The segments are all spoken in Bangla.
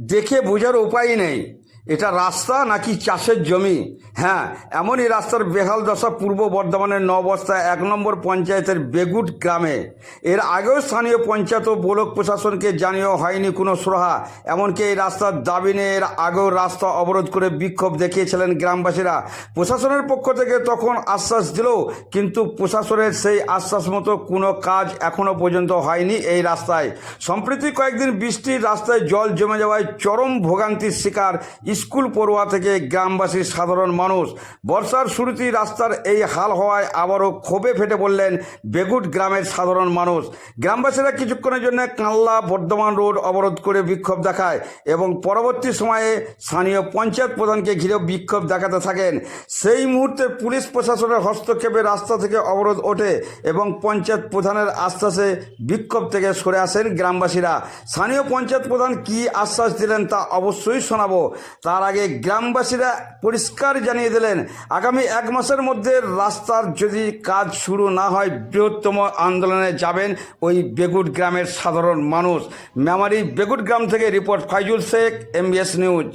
দেখে বোঝার উপায় নেই। এটা রাস্তা নাকি চাষের জমি? হ্যাঁ এমনই রাস্তার বেহাল দশা পূর্ব বর্ধমানের নবস্তা এক নম্বর পঞ্চায়েতের বেগুট গ্রামে। এর আগেও স্থানীয় পঞ্চায়েত ও ব্লক প্রশাসনকে জানিয়েও হয়নি কোনো সুরাহা। এমনকি এই রাস্তার দাবি নিয়ে এর আগেও রাস্তা অবরোধ করে বিক্ষোভ দেখিয়েছিলেন গ্রামবাসীরা। প্রশাসনের পক্ষ থেকে তখন আশ্বাস দিলেও কিন্তু প্রশাসনের সেই আশ্বাস মতো কোনো কাজ এখনও পর্যন্ত হয়নি এই রাস্তায়। সম্প্রতি কয়েকদিন বৃষ্টির রাস্তায় জল জমে যাওয়ায় চরম ভোগান্তির শিকার স্কুল পড়ুয়া থেকে গ্রামবাসীর সাধারণ মানুষ। বর্ষার শুরুতেই রাস্তার এই হাল হওয়ায় আবারও ক্ষোভে ফেটে বললেন বেগুট গ্রামের সাধারণ মানুষ। গ্রামবাসীরা কিছুক্ষণের জন্য কাল্লা বর্ধমান রোড অবরোধ করে বিক্ষোভ দেখায় এবং পরবর্তী সময়ে স্থানীয় পঞ্চায়েত প্রধানকে ঘিরে বিক্ষোভ দেখাতে থাকেন। সেই মুহূর্তে পুলিশ প্রশাসনের হস্তক্ষেপে রাস্তা থেকে অবরোধ ওঠে এবং পঞ্চায়েত প্রধানের আশ্বাসে বিক্ষোভ থেকে সরে আসেন গ্রামবাসীরা। স্থানীয় পঞ্চায়েত প্রধান কি আশ্বাস দিলেন তা অবশ্যই শোনাবো। তার আগে গ্রামবাসীরা পরিষ্কার জানিয়ে দিলেন আগামী এক মাসের মধ্যে রাস্তার যদি কাজ শুরু না হয় বৃহত্তম আন্দোলনে যাবেন ওই বেগুট গ্রামের সাধারণ মানুষ। মেমারি বেগুট গ্রাম থেকে report Faizul Sheikh MBS news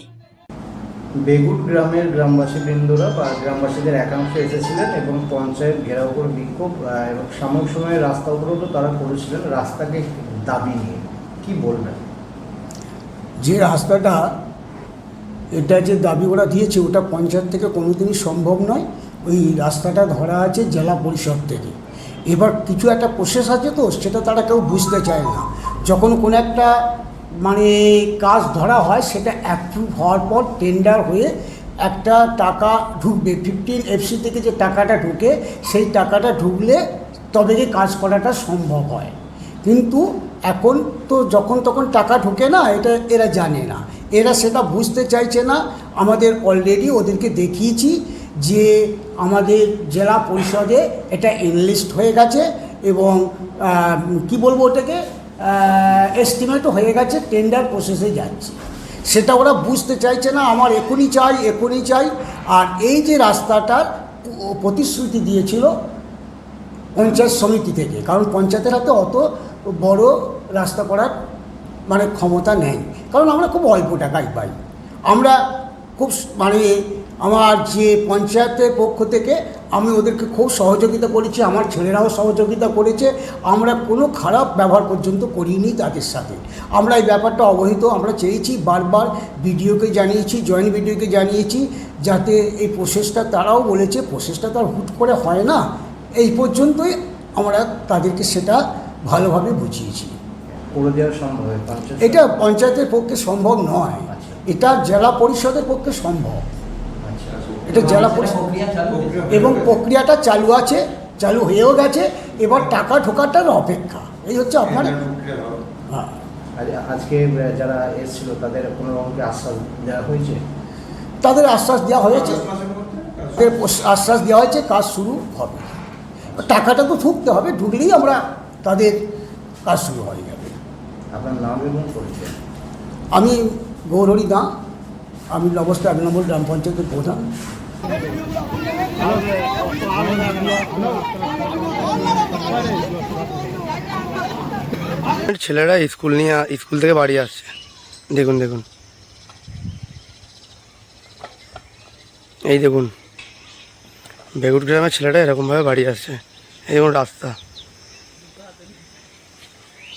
Begut গ্রামের গ্রামবাসী বৃন্দরা বা গ্রামবাসীদের একাংশ এসেছিলেন এবং পঞ্চায়েত ঘেরাও করে বিক্ষোভ এবং সাময়িক সময়ে রাস্তা অবরোধও তারা করেছিলেন রাস্তাকে দাবি নিয়ে। কি বলবেন? যে রাস্তাটা এটা যে দাবি ওরা দিয়েছে, ওটা পঞ্চায়েত থেকে কোনোদিনই সম্ভব নয়। ওই রাস্তাটা ধরা আছে জেলা পরিষদ থেকে। এবার কিছু একটা প্রসেস আছে তো, সেটা তারা কেউ বুঝতে চায় না। যখন কোনো একটা মানে কাজ ধরা হয়, সেটা অ্যাপ্রুভ হওয়ার পর টেন্ডার হয়ে একটা টাকা ঢুকবে। ফিফটিন এফসি থেকে যে টাকাটা ঢুকে, সেই টাকাটা ঢুকলে তবে কি কাজ করাটা সম্ভব হয়। কিন্তু এখন তো যখন তখন টাকা ঢোকে না, এটা এরা জানে না। এরা সেটা বুঝতে চাইছে না। আমাদের অলরেডি ওদেরকে দেখিয়েছি যে আমাদের জেলা পরিষদে এটা এনলিস্ট হয়ে গেছে এবং কি বলব ওটাকে এস্টিমেটও হয়ে গেছে টেন্ডার প্রসেসে যাচ্ছে। সেটা ওরা বুঝতে চাইছে না, আমার এখনই চাই এখনই চাই। আর এই যে রাস্তাটার প্রতিশ্রুতি দিয়েছিল পঞ্চায়েত সমিতি থেকে, কারণ পঞ্চায়েতের হাতে অত বড় রাস্তা করার মানে ক্ষমতা নেই। কারণ আমরা খুব অল্প টাকায় পাই। আমরা খুব মানে আমার যে পঞ্চায়েতের পক্ষ থেকে আমি ওদেরকে খুব সহযোগিতা করেছি, আমার ছেলেরাও সহযোগিতা করেছে। আমরা কোনো খারাপ ব্যবহার পর্যন্ত করিনি তাদের সাথে। আমরা এই ব্যাপারটা অবহিত, আমরা চেয়েছি বারবার বিডিওকে জানিয়েছি, জয়েন্ট বিডিওকে জানিয়েছি যাতে এই প্রসেসটা তারাও বলেছে, প্রসেসটা তো আর হুট করে হয় না। এই পর্যন্তই আমরা তাদেরকে সেটা ভালোভাবে বুঝিয়েছি। করে দেওয়া সম্ভব এটা পঞ্চায়েতের পক্ষে সম্ভব নয়। আচ্ছা। এটা জেলা পরিষদের পক্ষে সম্ভব। আচ্ছা। এটা জেলা পরিষদ এবং প্রক্রিয়াটা চালু আছে চালু হয়েও গেছে এবার টাকা ঢোকাটার অপেক্ষা। এই হচ্ছে আপনার হ্যাঁ। আজ- আজকে যারা এসেছিল তাদের কোনো রকমকে আশ্বাস দেওয়া হয়েছে? তাদের আশ্বাস দেওয়া হয়েছে। আশ্বাস দেওয়া হয়েছে কাজ শুরু হবে। টাকাটা তো ঢুকতে হবে ঢুকলেই আমরা তাদের কাজ শুরু হয়ে যাবে আপনার নাম এবং পরিচয়? আমি গৌরহরি দা আমি অবস্থা এক নম্বর গ্রাম পঞ্চায়েতের প্রধান। ছেলেরা স্কুল নিয়ে স্কুল থেকে বাড়ি আসছে। দেখুন দেখুন। এই দেখুন বেগুট গ্রামের ছেলেটা এরকমভাবে বাড়ি আসছে। এই দেখুন রাস্তা।